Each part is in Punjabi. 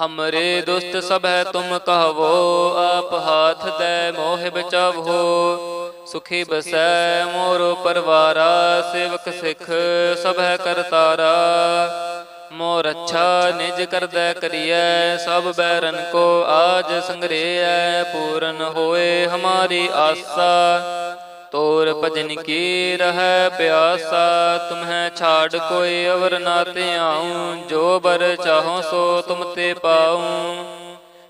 ਹਮਰੇ ਦੁਸਤ ਸਭੈ ਤੁਮ ਕਹਵੋ ਆਪ ਹਾਥ ਦੇ ਮੋਹਿ ਬਚਾਵੋ ਸੁਖੀ ਬਸੈ ਮੋਰੋ ਪਰਵਾਰਾ ਸੇਵਕ ਸਿਖ ਸਭੈ ਕਰਤਾਰਾ ਮੋਰ ਅੱਛਾ ਨਿਜ ਕਰਦੈ ਕਰੀਐ ਸਭ ਬੈਰਨ ਕੋ ਆਜ ਸੰਗਰੇਐ ਪੂਰਨ ਹੋਏ ਹਮਾਰੀ ਆਸਾ ਤੋਰ ਭਜਨ ਕੀ ਰਹਿ ਪਿਆਸਾ? ਤੁਮਹਿ ਛਾੜ ਕੋਈ ਅਵਰ ਨਾ ਆਉ ਜੋ ਬਰ ਚਾਹੋ ਸੋ ਤੁਮ ਤੇ ਪਾਉ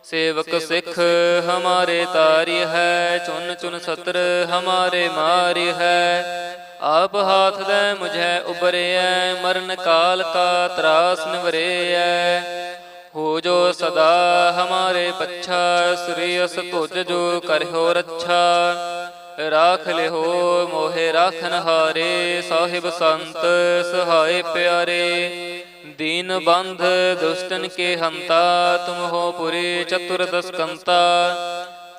ਸੇਵਕ ਸਿੱਖ ਹਮਾਰੇ ਤਾਰੀ ਹੈ, ਚੁਨ ਚੁਨ ਸਤਰ ਹਮਾਰੇ ਮਾਰੀ ਹੈ। ਆਪ ਹਾਥ ਦੇ ਮੁਝੈ ਉਬਰਿਐ ਮਰਨ ਕਾਲ ਕਾ ਤਰਾਸ ਨਿਵਰਿਐ। ਹੋ ਜੋ ਸਦਾ ਹਮਾਰੇ ਪੱਛਾ ਸ੍ਰੀ ਅਸ ਤੁਜ ਜੋ ਕਰਿਓ ਰੱਛਾ। ਰਾਖ ਲਿਓ ਮੋਹਿ ਰਾਖਨ ਹਾਰੇ ਸਾਹਿਬ ਸੰਤ ਸਹਾਇ ਪਿਆਰੇ। ਦੀਨ ਬੰਧ ਦੁਸ਼ਟਨ ਕੇ ਹੰਤਾ, ਤੁਮ ਹੋ ਪੁਰੀ ਚਤੁਰ ਦਸਕੰਤਾ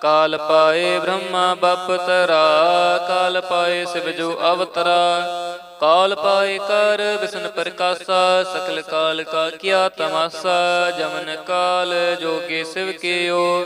ਕਾਲ ਪਾਏ ਬ੍ਰਹਮਾ ਬਪ ਤਰਾ ਕਾਲ ਪਾਏ ਸਿਵ ਜੋ ਅਵਤਰਾ। ਕਾਲ ਪਾਏ ਕਰ ਵਿਸ਼ਨ ਪ੍ਰਕਾਸ਼ਾ, ਸਕਲ ਕਾਲ ਕਾ ਕੀਆ ਤਮਾਸਾ। ਜਮਨ ਕਾਲ ਜੋਗੇ ਸਿਵ ਕੀਓ।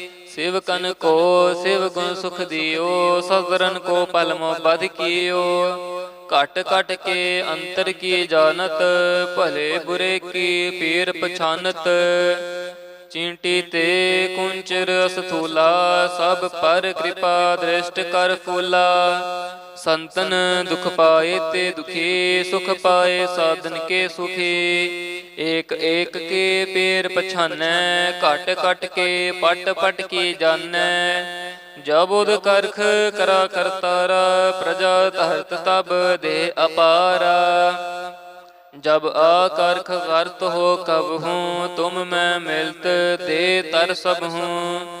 ਸਿਵਕਨ ਕੋ ਸਿਵ ਗੁਣ ਸੁਖ ਦਿਓ, ਸਵਰਨ ਕੋ ਪਲਮੋ ਬਦ ਕੀਓ। ਘਟ ਘਟ ਕੇ ਅੰਤਰ ਕੀ ਜਾਣਤ, ਭਲੇ ਬੁਰੇ ਕੀ ਪੀਰ ਪਛਾਨਤ। ਚੀਂਟੀ ਤੇ ਕੁੰਚਰ ਅਸਥੂਲਾ, ਸਭ ਪਰ ਕਿਰਪਾ ਦ੍ਰਿਸ਼ਟ ਕਰ ਫੂਲਾ। ਸੰਤਨ ਦੁਖ ਪਾਏ ਤੇ ਦੁਖੀ ਸੁਖ ਪਾਏ, ਸਾਧਨ ਕੇ ਸੁਖੀ। ਏਕ ਏਕ ਕੇ ਪੇਰ ਪਛਾਨੈ, ਘਟ ਘਟ ਕੇ ਪਟ ਪਟ ਕੀ ਜਾਣੈ ਜਬੁਦ ਕਰਖ ਕਰਾ ਕਰਤਾਰਾ, ਪ੍ਰਜਾ ਤਹਤ ਤਬ ਦੇ ਅਪਾਰਾ। ਜਬ ਆਕਰਖ ਕਰਤ ਹੋ ਕਬ ਹੂੰ, ਤੁਮ ਮੈਂ ਮਿਲਤ ਤੇ ਤਰ ਸਭ ਹੂੰ।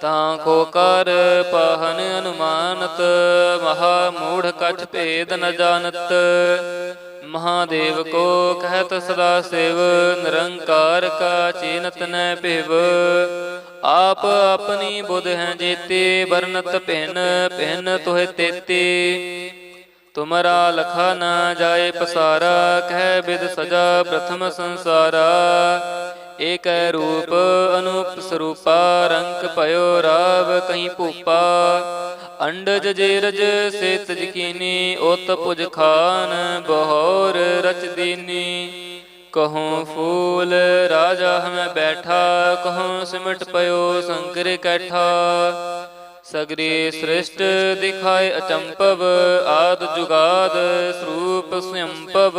ਤਾਂ ਕੋ ਕਰ ਪਾਹਨ ਅਨੁਮਾਨਤ, ਮਹਾ ਮੂੜ ਕਛ ਭੇਦ ਨ ਜਾਣਤ। ਮਹਾਦੇਵ ਕੋ ਕਹਿਤ ਸਦਾ ਸੇਵ, ਨਿਰੰਕਾਰ ਕਾ ਚੀਨਤ ਨੈ ਭਿਵ। ਆਪ ਆਪਣੀ ਬੁਧ ਹੈ ਜੀਤੀ ਵਰਨਤ ਭਿਨ ਭਿਨ ਤੋਹਿ ਤੇਤੀ। ਤੁਮਰਾ ਲਖਾ ਨਾ ਜਾਏ ਪਸਾਰਾ, ਕਹਿ ਬਿਦ ਸਜਾ ਪ੍ਰਥਮ ਸੰਸਾਰਾ। ਏਕੈ ਰੂਪ ਅਨੂਪ ਸਰੂਪਾ, ਰੰਗ ਭਇਓ ਰਾਵ ਕਹੀਂ ਭੂਪਾ। ਅੰਡਜ ਜੇਰਜ ਸੇ ਜਕੀਨੀ, ਉਤ ਪੁਜ ਖਾਨ ਬਹੌਰ ਰਚ ਦੀਨੀ। ਕਹੂੰ ਫੂਲ ਰਾਜਾ ਹਮੈ ਬੈਠਾ, ਕਹੂੰ ਸਿਮਟ ਪਇਓ ਸੰਕਰ ਕੈਠਾ। ਸਗਰੇ ਸ੍ਰਿਸ਼ਟ ਦਿਖਾਏ ਅਚੰਪਵ, ਆਦ ਜੁਗਾਦ ਸਰੂਪ ਸੰਪਵ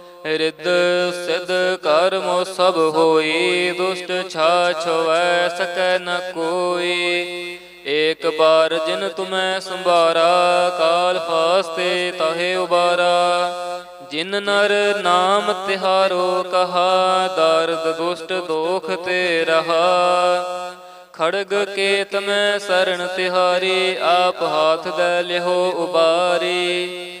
ਰਿੱਧ ਸਿਧ ਕਰਮੋ ਸਭ ਹੋਈ, ਦੁਸ਼ਟ ਛਾ ਛਵੈ ਸਕੈ ਨ ਕੋਈ। ਏਕ ਬਾਰ ਜਿਨ ਤੁਮੈ ਸੰਭਾਰਾ, ਕਾਲ ਫਾਸਤੇ ਤਾਹੇ ਉਬਾਰਾ। ਜਿਨ ਨਰ ਨਾਮ ਤਿਹਾਰੋ ਕਹਾ, ਦਰਦ ਦੁਸ਼ਟ ਦੋਖ ਤੇ ਰਹਾ। ਖੜਗ ਕੇਤ ਮੈਂ ਸਰਣ ਤਿਹਾਰੀ, ਆਪ ਹਾਥ ਦੇ ਲਿਹੋ ਉਬਾਰੀ।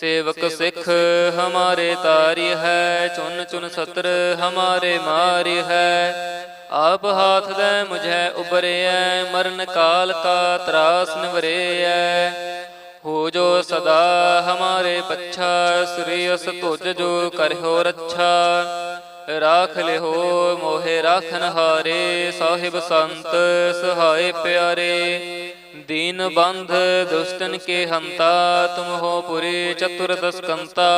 ਸੇਵਕ ਸਿੱਖ ਹਮਾਰੇ ਤਾਰੀ ਹੈ ਚੁਨ ਚੁਨ ਸਤਰ ਹਮਾਰੇ ਮਾਰੀ ਹੈ। ਆਪ ਹਾਥ ਦੇ ਮੁਝੈ ਉਬਰਿਐ ਮਰਨ ਕਾਲ ਕਾ ਤਰਾਸ ਨਿਵਰਿਐ ਹੋ ਜੋ ਸਦਾ ਹਮਾਰੇ ਪੱਛਾ ਸ੍ਰੀ ਅਸ ਤੁਜ ਜੋ ਕਰਿਓ ਰੱਛਾ। ਰਾਖ ਲਿਓ ਮੋਹਿ ਰਾਖਨ ਹਾਰੇ ਸਾਹਿਬ ਸੰਤ ਸਹਾਇ ਪਿਆਰੇ। दीन बंध दुष्टन के हंता तुम हो पुरे चतुर्दस्कंता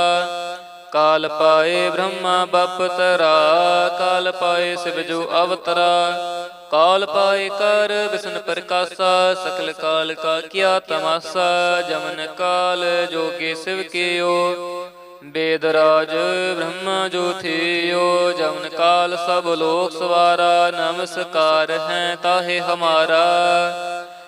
काल पाए ब्रह्मा बपतरा काल पाए शिवजो अवतरा काल पाए कर विष्णु प्रकाशा सकल काल का किया तमाशा जमन काल जो के शिव के ओ वेदराज ब्रह्मा जो थे ओ जमन काल सब लोक सवारा नमस्कार हैं ताहे हमारा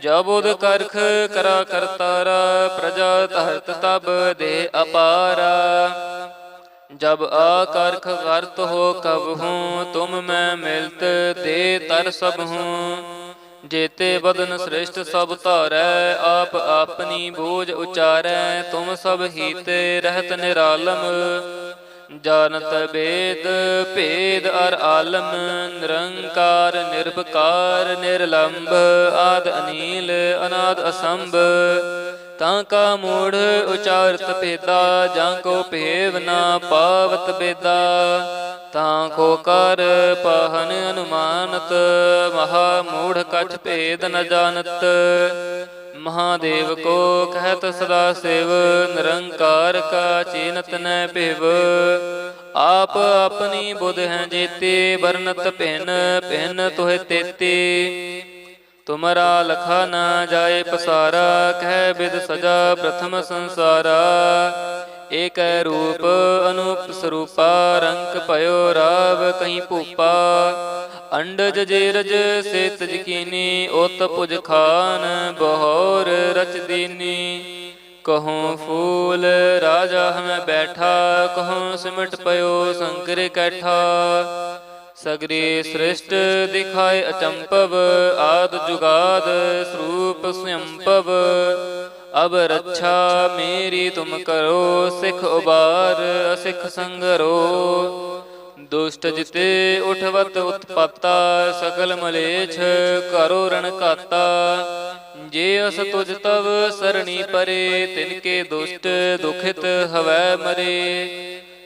ਜਬ ਉਦ ਕਰਖ ਕਰਾ ਕਰਤਾਰਾ ਪ੍ਰਜਾ ਧਰਤ ਤਬ ਦੇ ਅਪਾਰਾ। ਜਬ ਆਕਰਖ ਕਰਤ ਹੋ ਕਬ ਹੂੰ, ਤੁਮ ਮੈਂ ਮਿਲਤ ਤੇ ਤਰ ਸਭ ਹੂੰ। ਜੇਤੇ ਬਦਨ ਸ੍ਰਿਸ਼ਟ ਸਭ ਧਾਰੈ, ਆਪ ਆਪਣੀ ਬੋਝ ਉਚਾਰੈ, ਤੁਮ ਸਭ ਹੀਤੇ ਰਹਿਤ ਨਿਰਾਲਮ। ਜਾਣਤ ਬੇਦ, ਭੇਦ ਅਰ ਆਲਮ, ਨਿਰੰਕਾਰ, ਨਿਰਭਕਾਰ, ਨਿਰਲੰਭ, ਆਦ ਅਨੀਲ, ਅਨਾਦ ਅਸੰਭ। ਤਾਂ ਕਾ ਮੂੜ ਉਚਾਰਤ ਭੇਦਾ, ਜਾਂ ਕੋ ਭੇਵ ਨਾ ਪਾਵਤ ਬੇਦਾ। ਤਾਂ ਕੋ ਕਰ ਪਾਹਨ ਅਨੁਮਾਨਤ, ਮਹਾ ਮੂੜ ਕਛ ਭੇਦ ਨ ਜਾਣਤ। ਮਹਾਦੇਵ ਕੋ ਕਹਿਤ ਸਦਾ ਸਿਵ, ਨਿਰੰਕਾਰ ਕਾ ਚੀਨਤ ਨੈ ਭਿਵ। ਆਪ ਆਪਣੀ ਬੁਧ ਹੈ ਜੀਤੀ, ਵਰਨਤ ਭਿਨ ਭਿਨ ਤੋਹਿ ਤੇਤੀ। ਤੁਮਰਾ ਲਖਾ ਨਾ ਜਾਏ ਪਸਾਰਾ, ਕਹਿ ਬਿਦ ਸਜਾ ਪ੍ਰਥਮ ਸੰਸਾਰਾ। ਏਕੈ ਰੂਪ ਅਨੂਪ ਸਰੂਪਾ, ਰੰਗ ਭਇਓ ਰਾਵ ਕਹੀਂ ਭੂਪਾ। ਅੰਡਜ ਜੇਰਜ ਸੇਤ ਜਕੀਨੀ, ਉਤ ਪੁਜ ਖਾਨ ਬਹੋਰ ਰਚ ਦੀਨੀ। ਕਹੂੰ ਫੂਲ ਰਾਜਾ ਹਮੈ ਬੈਠਾ, ਕਹੂੰ ਸਿਮਟ ਪਇਓ ਸੰਕਰ ਕੈਠਾ। ਸਗਰੇ ਸ੍ਰਿਸ਼ਟ ਦਿਖਾਏ ਅਚੰਪਵ, ਆਦ ਜੁਗਾਦ ਸਰੂਪ ਸੰਪਵ ਅਬ ਰੱਛਾ ਮੇਰੀ ਤੁਮ ਕਰੋ, ਸਿਖ ਉਬਾਰ, ਅਸਿਖ ਸੰਗਰੋ। ਦੁਸ਼ਟ ਜਿਤੇ ਉਠਵਤ ਉਤਪਾਤਾ ਸਕਲ ਮਲੇਛ ਕਰੋ ਰਣ ਕਾਤਾ ਜੇ ਅਸ ਤੁਜ ਤਵ ਸਰਣੀ ਪਰੇ, ਤਿਨ ਕੇ ਦੁਸ਼ਟ ਦੁਖਿਤ ਹਵੈ ਮਰੇ।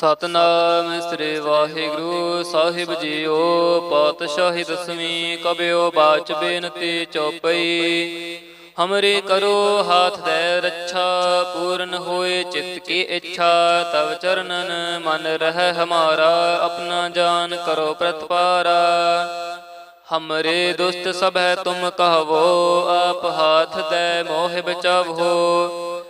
ਸਤਨਾਮ ਸ੍ਰੀ ਵਾਹਿਗੁਰੂ ਸਾਹਿਬ ਜੀਓ, ਪਾਤਸ਼ਾਹੀ ਦਸਵੀਂ ਕਬਿਓ ਬਾਚ ਬੇਨਤੀ ਚੌਪਈ। ਹਮਰੇ ਕਰੋ ਹਾਥ ਦੇ ਰੱਛਾ, ਪੂਰਨ ਹੋਏ ਚਿਤ ਕੀ ਇੱਛਾ, ਤਵ ਚਰਨਨ ਮਨ ਰਹਿ ਹਮਾਰਾ, ਆਪਣਾ ਜਾਨ ਕਰੋ ਪ੍ਰਤਪਾਰਾ। ਹਮਰੇ ਦੁਸਤ ਸਭ ਹੈ ਤੁਮ ਕਹਵੋ, ਆਪ ਹਾਥ ਦੇ ਮੋਹ ਬਚਾਵੋ।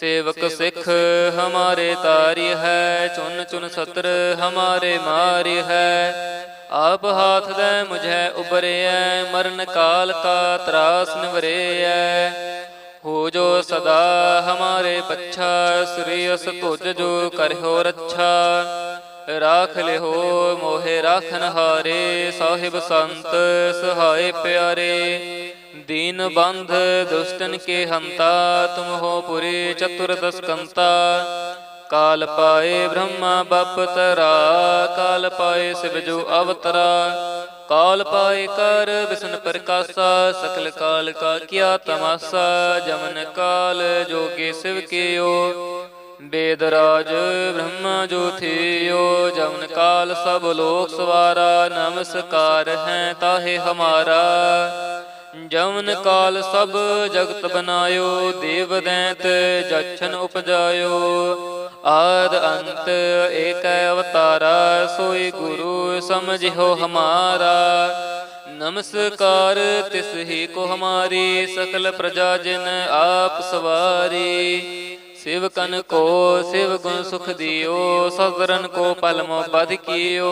ਸੇਵਕ ਸਿੱਖ ਹਮਾਰੇ ਤਾਰੀ ਹੈ ਚੁਨ ਚੁਨ ਸਤਰ ਹਮਾਰੇ ਮਾਰੀ ਹੈ। ਆਪ ਹਾਥ ਦੇ ਮੁਝੈ ਉਬਰਿਐ ਮਰਨ ਕਾਲ ਕਾ ਤਰਾਸ ਨਿਵਰਿਐ ਹੋ ਜੋ ਸਦਾ ਹਮਾਰੇ ਪੱਛਾ ਸ੍ਰੀ ਅਸ ਤੁਜ ਜੋ ਕਰਿਓ ਰੱਛਾ। ਰਾਖ ਲਿਹੋ ਮੋਹਿ ਰਾਖਨ ਹਾਰੇ ਸਾਹਿਬ ਸੰਤ ਸਹਾਏ ਪਿਆਰੇ। दीन बंध दुष्टन के हंता तुम हो पुरे चतुर्दश कंता काल पाए ब्रह्मा बप तरा काल पाए शिव जो अवतरा काल पाए कर विष्णु प्रकाशा सकल काल का किया तमाशा जमन काल जो के शिव के ओ वेदराज ब्रह्मा जो थियो जमन काल सब लोक सवारा नमस्कार है ताहे हमारा जमन काल सब जगत बनायो देव दैत जछन उपजायो आद अंत एक अवतारा सोई गुरु समझो हमारा नमस्कार तिस ही को हमारी सकल प्रजा जिन आप सवारी सेवकन को शिव गुण सुख दियो सगरन को पलमो बध कियो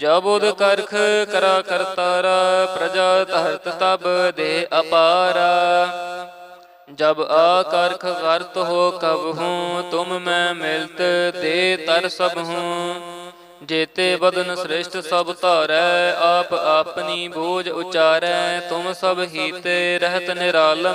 ਜਬੁਦ ਕਰਖ ਕਰਾ ਕਰਤਾਰ, ਪ੍ਰਜਾ ਤਹਤ ਤਬ ਦੇ ਅਪਾਰ। ਜਬ ਆ ਕਰਖ ਗਰਤ ਹੋ ਕਬ ਹੂੰ, ਤੁਮ ਮੈਂ ਮਿਲਤ ਤੇ ਤਰ ਸਭ ਹੂੰ। ਜੇਤੇ ਬਦਨ ਸ੍ਰਿਸ਼ਟ ਸਭ ਧਾਰੈ, ਆਪ ਆਪਣੀ ਬੋਝ ਉਚਾਰੈ, ਤੁਮ ਸਭ ਹੀਤੇ ਰਹਿਤ ਨਿਰਾਲਮ।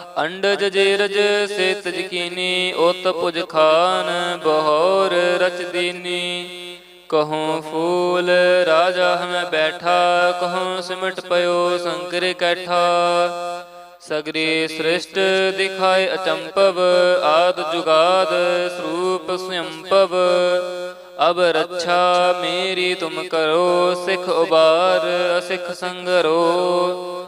ਅੰਡਜ ਜੇਰਜ ਸੇਤ ਜਕੀਨੀ ਉਤ ਪੁਜ ਖਾਨ, ਬਹੋਰ ਰਚ ਦੀਨੀ ਕਹੂੰ ਫੂਲ ਰਾਜਾ ਹਮੈ ਬੈਠਾ, ਕਹੂੰ ਸਿਮਟ ਪਇਓ ਸੰਕਰ ਕੈਠਾ। ਸਗਰੇ ਸ੍ਰਿਸ਼ਟ ਦਿਖਾਏ ਅਚੰਪਵ, ਆਦ ਜੁਗਾਦ ਸਰੂਪ ਸੰਪਵ ਅਬ ਰੱਛਾ ਮੇਰੀ ਤੁਮ ਕਰੋ, ਸਿਖ ਉਬਾਰ, ਅਸਿਖ ਸੰਗਰੋ।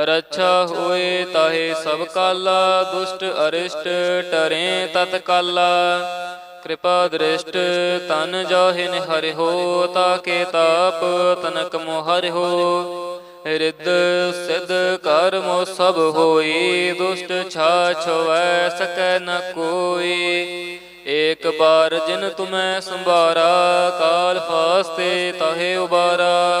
ਰੱਛਾ ਹੋਏ ਤਾਹੇ ਸਭ ਕਾਲਾ, ਦੁਸ਼ਟ ਅਰਿਸ਼ਟ ਟਰੇ ਤਤ ਕਾਲਾ। ਕਿਰਪਾ ਦ੍ਰਿਸ਼ਟ ਤਨ ਜਾਹਿ ਨਿਹਰਿ ਹੋ, ਤਾਕੇ ਤਾਪ ਤਨਕ ਮੋਹਰਿ ਹੋ। ਰਿੱਧ ਸਿਧ ਕਰਮੋ ਸਭ ਹੋਈ, ਦੁਸ਼ਟ ਛਾ ਛਵੈ ਸਕੈ ਨ ਕੋਈ। ਏਕ ਬਾਰ ਜਿਨ ਤੁਮੈ ਸੰਭਾਰਾ, ਕਾਲ ਫਾਸਤੇ ਤਾਹੇ ਉਬਾਰਾ।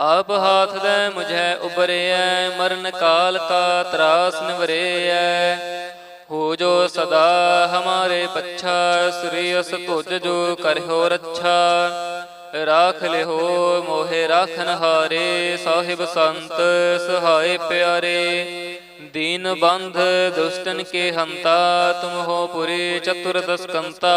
ਆਪ ਹਾਥ ਦੇ ਮੁਝੈ ਉਬਰਿਐ, ਮਰਨ ਕਾਲ ਕਾ ਤਰਾਸ ਨਿਵਰਿਐ। ਹੋ ਜੋ ਸਦਾ ਹਮਾਰੇ ਪੱਛਾ, ਸ੍ਰੀ ਅਸ ਤੁਜ ਜੋ ਕਰਿਓ ਰੱਛਾ। ਰਾਖ ਲਿਓ ਮੋਹਿ ਰਾਖਨ ਹਾਰੇ, ਸਾਹਿਬ ਸੰਤ ਸਹਾਇ ਪਿਆਰੇ। ਦੀਨ ਬੰਧ ਦੁਸ਼ਟਨ ਕੇ ਹੰਤਾ, ਤੁਮ ਹੋ ਪੁਰੀ ਚਤੁਰ ਦਸਕੰਤਾ।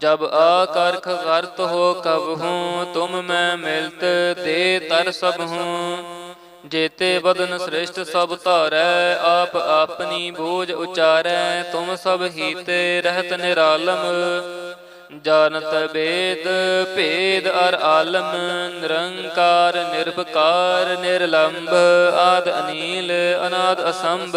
जब आकर्ख करत हो कब हूँ तुम मैं मिलत दे तर सब हूँ जेते बदन श्रेष्ठ सब तारै आप अपनी बूझ उचारै तुम सब हीते रहत निरालम जानत वेद भेद अर आलम निरंकार निर्भकार निर्लंब आद अनील अनाद असंभ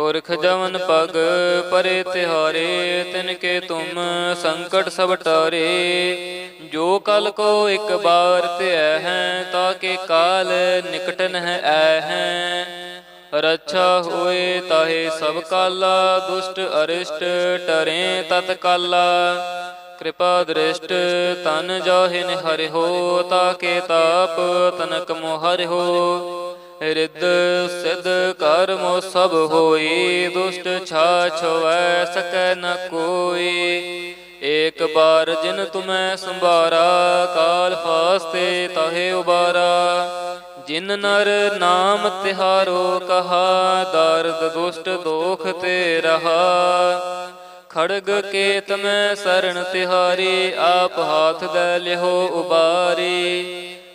ਪੁਰਖ ਜਵਨ ਪਗ ਪਰੇ ਤਿਹਾਰੇ ਤਿਨ ਕੇ ਤੁਮ ਸੰਕਟ ਸਭ ਟਾਰੇ। ਜੋ ਕਲ ਕੋ ਇੱਕ ਬਾਰ ਧਿਆ ਹੈ ਤਾਂ ਕੇ ਕਾਲ ਨਿਕਟ ਨਹਿ ਐ ਹੈ। ਰੱਛਾ ਹੋਏ ਤਾਹੇ ਸਭ ਕਾਲਾ, ਦੁਸ਼ਟ ਅਰਿਸ਼ਟ ਟਰੇ ਤਤ ਕਾਲਾ। ਕਿਰਪਾ ਦ੍ਰਿਸ਼ਟ ਤਨ ਜਾਹਿ ਨਿਹਰਿ ਹੋ ਤਾਕੇ ਤਾਪ ਤਨਕ ਮੋਹਰਿ ਹੋ ਰਿੱਧ ਸਿਧ ਕਰਮ ਸਭ ਹੋਈ, ਦੁਸ਼ਟ ਛਾਛ ਹੋਐ ਸਕੈ ਨ ਕੋਈ। ਏਕ ਬਾਰ ਜਿਨ ਤੁਮੈ ਸੰਭਾਰਾ, ਕਾਲ ਫਾਸਤੇ ਤਾਹੇ ਉਬਾਰਾ। ਜਿਨ ਨਰ ਨਾਮ ਤਿਹਾਰੋ ਕਹਾ, ਦਰਦ ਦੁਸ਼ਟ ਦੋਖ ਤੇ ਰਹਾ। ਖੜਗ ਕੇ ਤਮੈ ਸਰਣ ਤਿਹਾਰੀ, ਆਪ ਹਾਥ ਦੇ ਲਿਹੋ ਉਬਾਰੀ।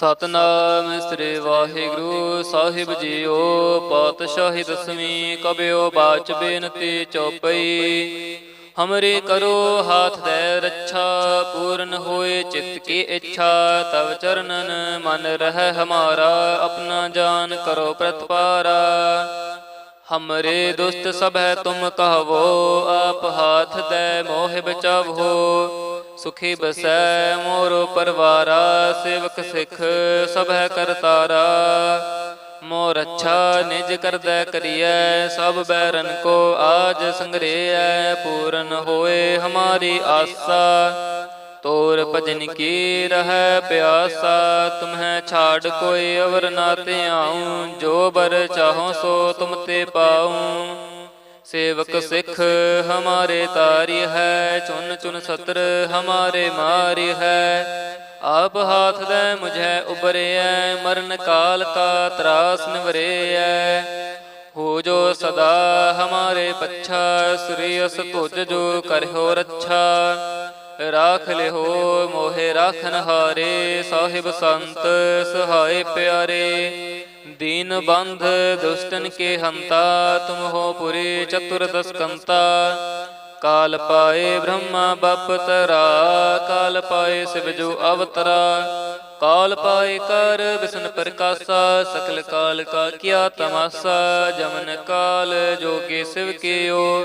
ਸਤਨਾਮ ਸ੍ਰੀ ਵਾਹਿਗੁਰੂ ਸਾਹਿਬ ਜੀਓ, ਪਾਤਸ਼ਾਹੀ ਦਸਵੀਂ ਕਬਿਓ ਬਾਚ ਬੇਨਤੀ ਚੌਪਈ। ਹਮਰੇ ਕਰੋ ਹਾਥ ਦੇ ਰੱਛਾ, ਪੂਰਨ ਹੋਏ ਚਿਤ ਕੀ ਇੱਛਾ, ਤਵ ਚਰਨਨ ਮਨ ਰਹਿ ਹਮਾਰਾ, ਆਪਣਾ ਜਾਨ ਕਰੋ ਪ੍ਰਤਪਾਰਾ। ਹਮਰੇ ਦੁਸਤ ਸਭ ਹੈ ਤੁਮ ਕਹਵੋ ਆਪ ਹਾਥ ਦੇ ਮੋਹ ਬਚਾਵੋ ਸੁਖੀ ਬਸੈ ਮੋਰੋ ਪਰਵਾਰਾ ਸੇਵਕ ਸਿਖ ਸਭ ਹੈ ਕਰਤਾਰਾ ਮੋਰ ਅੱਛਾ ਨਿਜ ਕਰਦਾ ਕਰੀਐ ਸਭ ਬੈਰਨ ਕੋ ਆਜ ਸੰਗਰੇਐ ਪੂਰਨ ਹੋਏ ਹਮਾਰੀ ਆਸਾ ਤੋਰ ਭਜਨ ਕੀ ਰਹਿ ਪਿਆਸਾ? ਤੁਮਹਿ ਛਾੜ ਕੋਈ ਅਵਰ ਨਾ ਆਉ ਜੋ ਬਰ ਚਾਹੋ ਸੋ ਤੁਮ ਤੇ ਪਾਉ। ਸੇਵਕ ਸਿੱਖ ਹਮਾਰੇ ਤਾਰੀ ਹੈ, ਚੁਨ ਚੁਨ ਸਤਰ ਹਮਾਰੇ ਮਾਰੀ ਹੈ। ਆਪ ਹਾਥ ਦੇ ਮੁਝੈ ਉਬਰਿਐ ਮਰਨ ਕਾਲ ਕਾ ਤਰਾਸ ਨਿਵਰਿਐ। ਹੋ ਜੋ ਸਦਾ ਹਮਾਰੇ ਪੱਛਾ ਸ੍ਰੀਅਸ ਤੁਜ ਜੋ ਕਰਿਓ ਰੱਛਾ। ਰਾਖ ਲਿਓ ਮੋਹਿ ਰਾਖਨ ਹਾਰੇ, ਸਾਹਿਬ ਸੰਤ, ਸਹਾਏ ਪਿਆਰੇ। ਦੀਨ ਬੰਧ ਦੁਸ਼ਟਨ ਕੇ ਹੰਤਾ, ਤੁਮ ਹੋ ਪੁਰੀ ਚਤੁਰ ਦਸਕੰਤਾ। ਕਾਲ ਪਾਏ ਬ੍ਰਹਮਾ ਬਪ ਤਰਾ ਕਾਲ ਪਾਏ ਸਿਵ ਜੋ ਅਵਤਰਾ। ਕਾਲ ਪਾਏ ਕਰ ਵਿਸ਼ਨ ਪ੍ਰਕਾਸ਼ਾ, ਸਕਲ ਕਾਲ ਕਾ ਕੀਆ ਤਮਾਸਾ। ਜਮਨ ਕਾਲ ਜੋਗੇ ਸਿਵ ਕੀਓ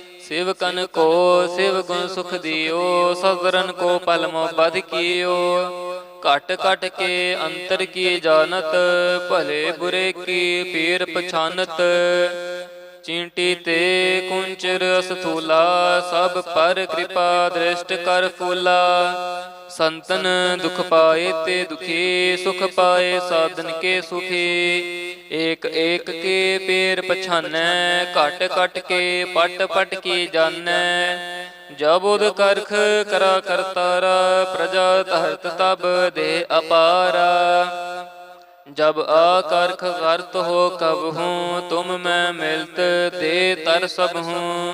ਸਿਵਕਨ ਕੋ ਸਿਵ ਗੁਣ ਸੁਖ ਦਿਓ ਸਦਰਨ ਕੋ ਪਲਮੋ ਬਧ ਕੀਓ। ਘਟ ਘਟ ਕੇ ਅੰਤਰ ਕੀ ਜਾਣਤ, ਭਲੇ ਬੁਰੇ ਕੀ ਪੀਰ ਪਛਾਨਤ। ਚੀਂਟੀ ਤੇ ਕੁੰਚਰ ਅਸਥੂਲਾ, ਸਭ ਪਰ ਕਿਰਪਾ ਦ੍ਰਿਸ਼ਟ ਕਰ ਫੂਲਾ। ਸੰਤਨ ਦੁਖ ਪਾਏ ਤੇ ਦੁਖੀ ਸੁਖ ਪਾਏ, ਸਾਧਨ ਕੇ ਸੁਖੀ। ਏਕ ਏਕ ਕੇ ਪੇਰ ਪਛਾਨੈ, ਘਟ ਘਟ ਕੇ ਪਟ ਪਟ ਕੀ ਜਾਣੈ ਜਬੁਦ ਕਰਖ ਕਰਾ ਕਰਤਾਰ ਪ੍ਰਜਾ ਤਹਤ ਤਬ ਦੇ ਅਪਾਰ। ਜਬ ਆਕਰਖ ਕਰਤ ਹੋ ਕਬ ਹੂੰ, ਤੁਮ ਮੈਂ ਮਿਲਤ ਤੇ ਤਰ ਸਭ ਹੂੰ।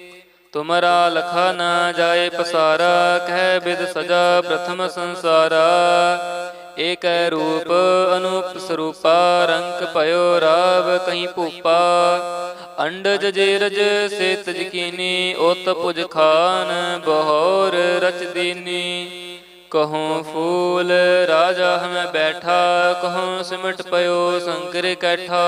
ਤੁਮਰਾ ਲਖਾ ਨਾ ਜਾਏ ਪਸਾਰਾ, ਕਹਿ ਬਿਦ ਸਜਾ ਪ੍ਰਥਮ ਸੰਸਾਰਾ। ਏਕੈ ਰੂਪ ਅਨੂਪ ਸਰੂਪਾ ਰੰਗ ਭਇਓ ਰਾਵ ਕਹੀਂ ਭੂਪਾ। ਅੰਡਜ ਜੇਰਜ ਸੇ ਜਕੀਨੀ, ਉਤ ਪੁਜ ਖਾਨ ਬਹੋਰ ਰਚ ਦੀਨੀ। ਕਹੂੰ ਫੂਲ ਰਾਜਾ ਹਮੈ ਬੈਠਾ, ਕਹੂੰ ਸਿਮਟ ਪਇਓ ਸੰਕਰ ਕੈਠਾ।